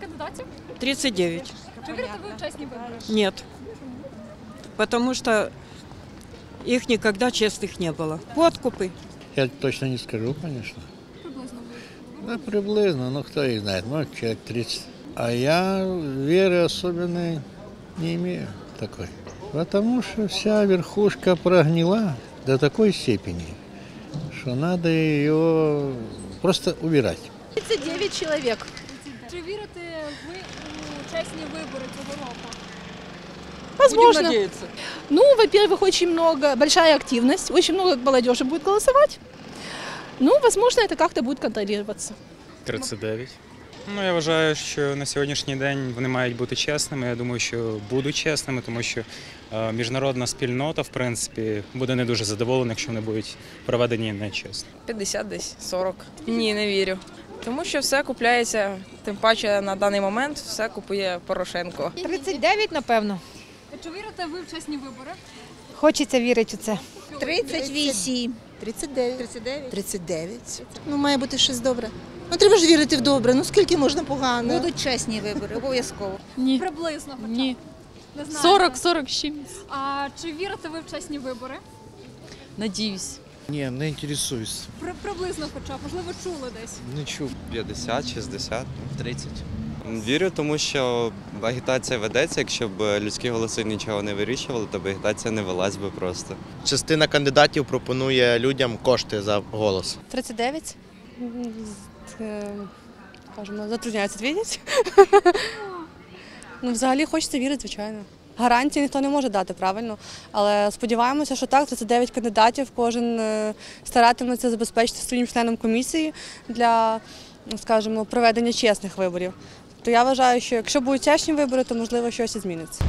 кандидатів? 39. Чи вірите ви у чесні вибори? Нет. Потому что их никогда честных не было. Подкупы. Я точно не скажу, конечно. Приблизно. Да, приблизно, ну кто их знает, может человек 30. А я веры особенной не имею такой. Потому что вся верхушка прогнила до такой степени, что надо ее просто убирать. 39 человек. Чи вірите ви у чесні вибори цього року? Возможно. надеяться. Ну, во-первых, очень много, большая активность, очень много молодежи будет голосовать. Ну, возможно, это как-то будет контролироваться. 39. Ну, я вважаю, що на сьогоднішній день вони мають бути чесними. Я думаю, що будуть чесними, тому що е, міжнародна спільнота, в принципі, буде не дуже задоволена, якщо вони будуть проведені нечесно. 50 десь 40. Ні, не вірю. Тому що все купляється, тим паче на даний момент все купує Порошенко. 39, напевно. Чи вірите ви в чесні вибори? Хочеться вірити у це. 38. 39. 39. 39. Ну, має бути щось добре. Ну, треба ж вірити в добре. Ну, скільки можна погано? Будуть чесні вибори, обов'язково. Ні. Приблизно хоча б. Ні. Не знаю. 40 з чимось. А чи вірите ви в чесні вибори? Надіюсь. Ні, не інтересуюсь. При, приблизно хоча б, можливо, чули десь. Не чув. 50, 60, 30. Вірю, тому що агітація ведеться. Якщо б людські голоси нічого не вирішували, то б агітація не велась би просто. Частина кандидатів пропонує людям кошти за голос. 39. Кажемо, затрудняється відповідати. ну, взагалі хочеться вірити, звичайно. Гарантії ніхто не може дати правильно, але сподіваємося, що так, 39 кандидатів, кожен е, старатиметься забезпечити своїм членом комісії для, скажімо, проведення чесних виборів. То я вважаю, що якщо будуть чесні вибори, то можливо щось і зміниться.